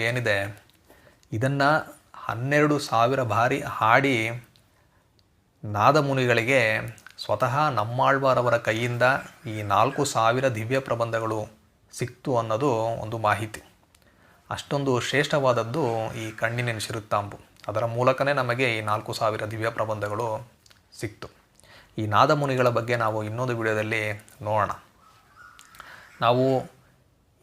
ಏನಿದೆ? ಇದನ್ನು ಹನ್ನೆರಡು ಸಾವಿರ ಬಾರಿ ಹಾಡಿ ನಾದಮುನಿಗಳಿಗೆ ಸ್ವತಃ ನಮ್ಮಾಳ್ವಾರವರ ಕೈಯಿಂದ ಈ ನಾಲ್ಕು ಸಾವಿರ ದಿವ್ಯ ಪ್ರಬಂಧಗಳು ಸಿಕ್ತು ಅನ್ನೋದು ಒಂದು ಮಾಹಿತಿ. ಅಷ್ಟೊಂದು ಶ್ರೇಷ್ಠವಾದದ್ದು ಈ ಕಣ್ಣಿನ ಕಣ್ಣಿನೆನಿಸಿರುತ್ತಾಂಬು ಅದರ ಮೂಲಕನೇ ನಮಗೆ ಈ ನಾಲ್ಕು ಸಾವಿರ ದಿವ್ಯ ಪ್ರಬಂಧಗಳು ಸಿಕ್ತು. ಈ ನಾದಮುನಿಗಳ ಬಗ್ಗೆ ನಾವು ಇನ್ನೊಂದು ವಿಡಿಯೋದಲ್ಲಿ ನೋಡೋಣ. ನಾವು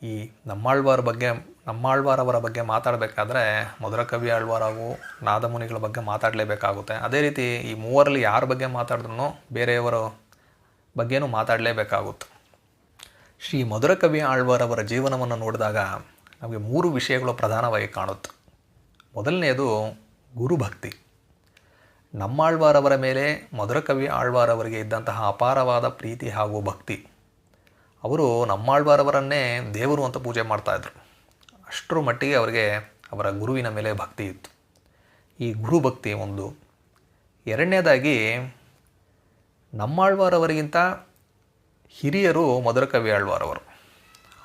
ಈ ನಮ್ಮಾಳ್ವಾರ ಬಗ್ಗೆ ನಮ್ಮಾಳ್ವಾರವರ ಬಗ್ಗೆ ಮಾತಾಡಬೇಕಾದ್ರೆ ಮಧುರ ಕವಿ ಆಳ್ವಾರವು ನಾದಮುನಿಗಳ ಬಗ್ಗೆ ಮಾತಾಡಲೇಬೇಕಾಗುತ್ತೆ. ಅದೇ ರೀತಿ ಈ ಮೂವರಲ್ಲಿ ಯಾರ ಬಗ್ಗೆ ಮಾತಾಡಿದ್ರೂ ಬೇರೆಯವರ ಬಗ್ಗೆನೂ ಮಾತಾಡಲೇಬೇಕಾಗುತ್ತೆ. ಶ್ರೀ ಮಧುರ ಕವಿ ಆಳ್ವಾರವರ ಜೀವನವನ್ನು ನೋಡಿದಾಗ ನಮಗೆ ಮೂರು ವಿಷಯಗಳು ಪ್ರಧಾನವಾಗಿ ಕಾಣುತ್ತೆ. ಮೊದಲನೆಯದು ಗುರುಭಕ್ತಿ ನಮ್ಮಾಳ್ವಾರವರ ಮೇಲೆ ಮಧುರ ಕವಿ ಆಳ್ವಾರವರಿಗೆ ಇದ್ದಂತಹ ಅಪಾರವಾದ ಪ್ರೀತಿ ಹಾಗೂ ಭಕ್ತಿ. ಅವರು ನಮ್ಮಾಳ್ವಾರವರನ್ನೇ ದೇವರು ಅಂತ ಪೂಜೆ ಮಾಡ್ತಾಯಿದ್ರು ಅಷ್ಟರ ಮಟ್ಟಿಗೆ ಅವರಿಗೆ ಅವರ ಗುರುವಿನ ಮೇಲೆ ಭಕ್ತಿ ಇತ್ತು. ಈ ಗುರು ಭಕ್ತಿ ಒಂದು. ಎರಡನೇದಾಗಿ, ನಮ್ಮಾಳ್ವಾರವರಿಗಿಂತ ಹಿರಿಯರು ಮಧುರ ಕವಿ ಆಳ್ವಾರವರು.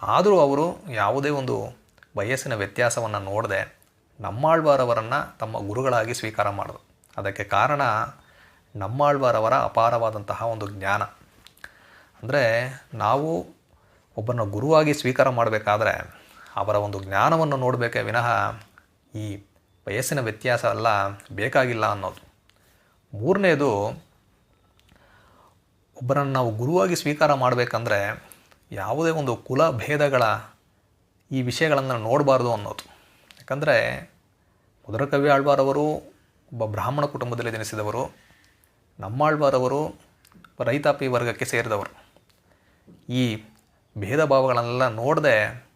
ಆದರೂ ಅವರು ಯಾವುದೇ ಒಂದು ವಯಸ್ಸಿನ ವ್ಯತ್ಯಾಸವನ್ನು ನೋಡದೆ ನಮ್ಮಾಳ್ವಾರವರನ್ನು ತಮ್ಮ ಗುರುಗಳಾಗಿ ಸ್ವೀಕಾರ ಮಾಡಿದ್ರು ಅದಕ್ಕೆ ಕಾರಣ ನಮ್ಮಾಳ್ವಾರವರ ಅಪಾರವಾದಂತಹ ಒಂದು ಜ್ಞಾನ. ಅಂದರೆ ನಾವು ಒಬ್ಬನ ಗುರುವಾಗಿ ಸ್ವೀಕಾರ ಮಾಡಬೇಕಾದ್ರೆ ಅವರ ಒಂದು ಜ್ಞಾನವನ್ನು ನೋಡಬೇಕೇ ವಿನಃ ಈ ವಯಸ್ಸಿನ ವ್ಯತ್ಯಾಸ ಎಲ್ಲ ಬೇಕಾಗಿಲ್ಲ ಅನ್ನೋದು. ಮೂರನೇದು, ಒಬ್ಬರನ್ನು ನಾವು ಗುರುವಾಗಿ ಸ್ವೀಕಾರ ಮಾಡಬೇಕಂದ್ರೆ ಯಾವುದೇ ಒಂದು ಕುಲ ಭೇದಗಳ ಈ ವಿಷಯಗಳನ್ನು ನೋಡಬಾರ್ದು ಅನ್ನೋದು. ಯಾಕಂದರೆ ಮೊದಲ ಕವಿ ಆಳ್ವಾರವರು, ಒಬ್ಬ ಬ್ರಾಹ್ಮಣ ಕುಟುಂಬದಲ್ಲಿ ಜನಿಸಿದವರು ನಮ್ಮಾಳ್ವಾರವರು ರೈತಾಪಿ ವರ್ಗಕ್ಕೆ ಸೇರಿದವರು. ಈ ಭೇದ ಭಾವಗಳನ್ನೆಲ್ಲ ನೋಡದೆ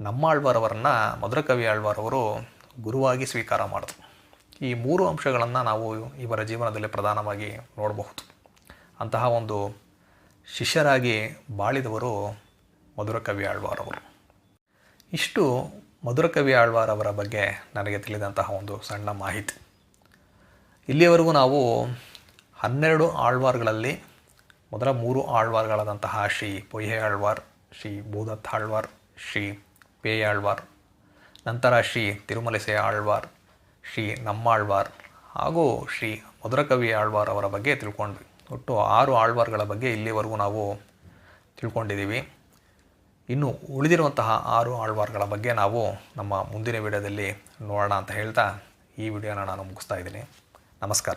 ನಮ್ಮಾಳ್ವಾರವರನ್ನು ಮಧುರಕವಿ ಆಳ್ವಾರವರು ಗುರುವಾಗಿ ಸ್ವೀಕಾರ ಮಾಡಿದ್ರು. ಈ ಮೂರು ಅಂಶಗಳನ್ನು ನಾವು ಇವರ ಜೀವನದಲ್ಲಿ ಪ್ರಧಾನವಾಗಿ ನೋಡಬಹುದು. ಅಂತಹ ಒಂದು ಶಿಷ್ಯರಾಗಿ ಬಾಳಿದವರು ಮಧುರಕವಿ ಆಳ್ವಾರವರು. ಇಷ್ಟು ಮಧುರಕವಿ ಆಳ್ವಾರವರ ಬಗ್ಗೆ ನನಗೆ ತಿಳಿದಂತಹ ಒಂದು ಸಣ್ಣ ಮಾಹಿತಿ. ಇಲ್ಲಿಯವರೆಗೂ ನಾವು ಹನ್ನೆರಡು ಆಳ್ವಾರ್ಗಳಲ್ಲಿ ಮೊದಲ ಮೂರು ಆಳ್ವಾರ್ಗಳಾದಂತಹ ಶ್ರೀ ಪೊಯ್ಯೆ ಆಳ್ವಾರ್, ಶ್ರೀ ಭೂದತ್ ಆಳ್ವಾರ್, ಶ್ರೀ ಪೇಯಾಳ್ವಾರ್ ನಂತರ ಶ್ರೀ ತಿರುಮಲಸೆ ಆಳ್ವಾರ್, ಶ್ರೀ ನಮ್ಮಾಳ್ವಾರ್ ಹಾಗೂ ಶ್ರೀ ಮಧುರಕವಿ ಆಳ್ವಾರ್ ಅವರ ಬಗ್ಗೆ ತಿಳ್ಕೊಂಡ್ವಿ. ಒಟ್ಟು ಆರು ಆಳ್ವಾರ್ಗಳ ಬಗ್ಗೆ ಇಲ್ಲಿವರೆಗೂ ನಾವು ತಿಳ್ಕೊಂಡಿದ್ದೀವಿ. ಇನ್ನು ಉಳಿದಿರುವಂತಹ ಆರು ಆಳ್ವಾರ್ಗಳ ಬಗ್ಗೆ ನಾವು ನಮ್ಮ ಮುಂದಿನ ವಿಡಿಯೋದಲ್ಲಿ ನೋಡೋಣ ಅಂತ ಹೇಳ್ತಾ ಈ ವಿಡಿಯೋನ ನಾನು ಮುಗಿಸ್ತಾ ಇದ್ದೀನಿ. ನಮಸ್ಕಾರ.